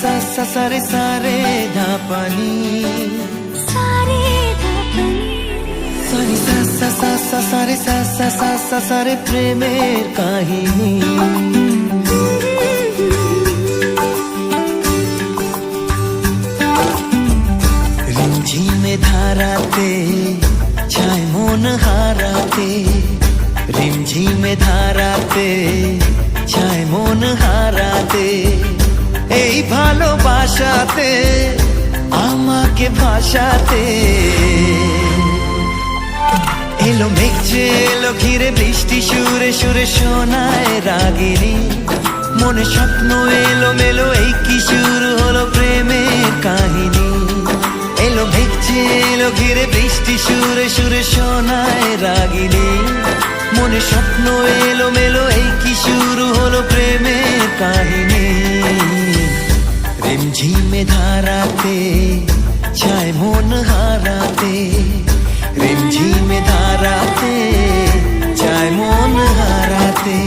সা সা সা রে সা রে ধা পানি सारे धपनी সারি সা সা সা সা সা রে সা সা সা সা সা রে প্রেমের কাহিনী রিমঝিমে ধারাতে চায় মন হারাতে রিমঝিমে ধারাতে ভালোবাসাতে আমাকে ভাসাতে এলো মেঘছে এলো ঘিরে বৃষ্টি, সুরে সুরে শোনায় রাগিনী। মনে স্বপ্ন এলো মেলো, এই কি শুরু হলো প্রেমের কাহিনী। এলো মেঘছে এলো ঘিরে বৃষ্টি, সুরে সুরে শোনায় রাগিনী। রিমঝিমে ধারাতে চায় মন হারাতে। রিমঝিমে ধারাতে চায় মন হারাতে।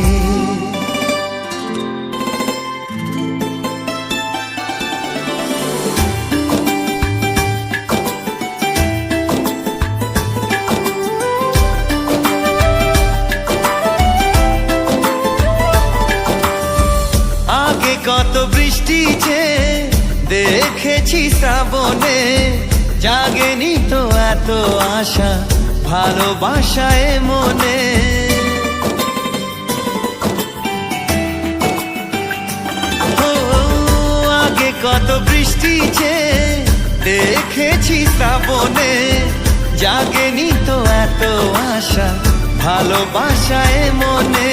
কত বৃষ্টি যে দেখেছি শ্রাবণে, জাগেনি তো এত আশা ভালোবাসায় মনে। আগে কত বৃষ্টি দেখেছি শ্রাবণে, জাগেনি তো এত আশা ভালোবাসায় মনে।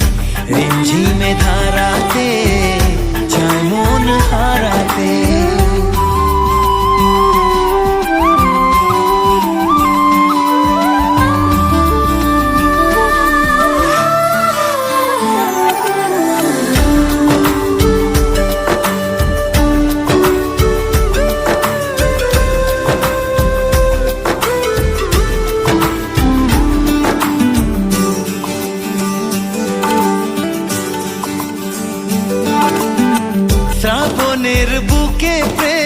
রিমঝিমে ধারাতে চায় বুকে প্রেম